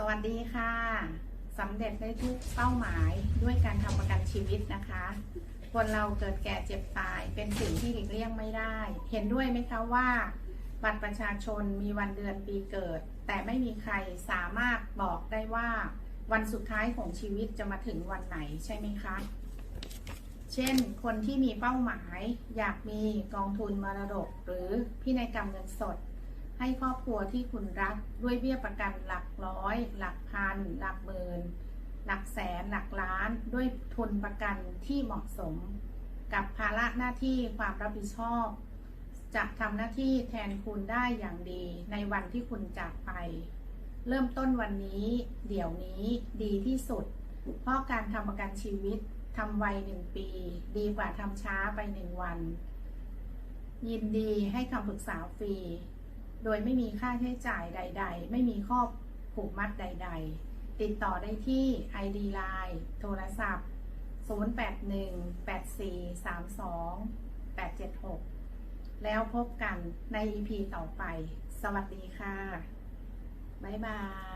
สวัสดีค่ะสำเร็จได้ทุกเป้าหมายด้วยการทำประกันชีวิตนะคะ คนเราเกิดแก่เจ็บตายเป็นสิ่งที่หลีกเลี่ยงไม่ได้ เห็นด้วยไหมคะว่า บัตรประชาชนมีวันเดือนปีเกิด แต่ไม่มีใครสามารถบอกได้ว่า วันสุดท้ายของชีวิตจะมาถึงวันไหนใช่ไหมคะ เช่น คนที่มีเป้าหมายอยากมีกองทุนมรดก หรือพินัยกรรมเงินสด ให้ครอบครัวที่คุณรักด้วยเบี้ยประกันหลักร้อย หลักพัน หลักหมื่น หลักแสน หลักล้าน ด้วยทุนประกันที่เหมาะสม กับภาระหน้าที่ความรับผิดชอบ จะทำหน้าที่แทนคุณได้อย่างดีในวันที่คุณจากไป เริ่มต้นวันนี้ เดี๋ยวนี้ดีที่สุด เพราะการทำประกันชีวิตทำไวหนึ่งปี ดีกว่าทำช้าไปหนึ่งวัน ยินดีให้คำปรึกษาฟรี โดยไม่มีค่าใช้จ่ายใด ๆ ไม่มีข้อผูกมัดใด ๆ ติดต่อได้ที่ ID Line โทรศัพท์ 0818432876 แล้วพบกันใน EP ต่อไป สวัสดีค่ะ บ๊ายบาย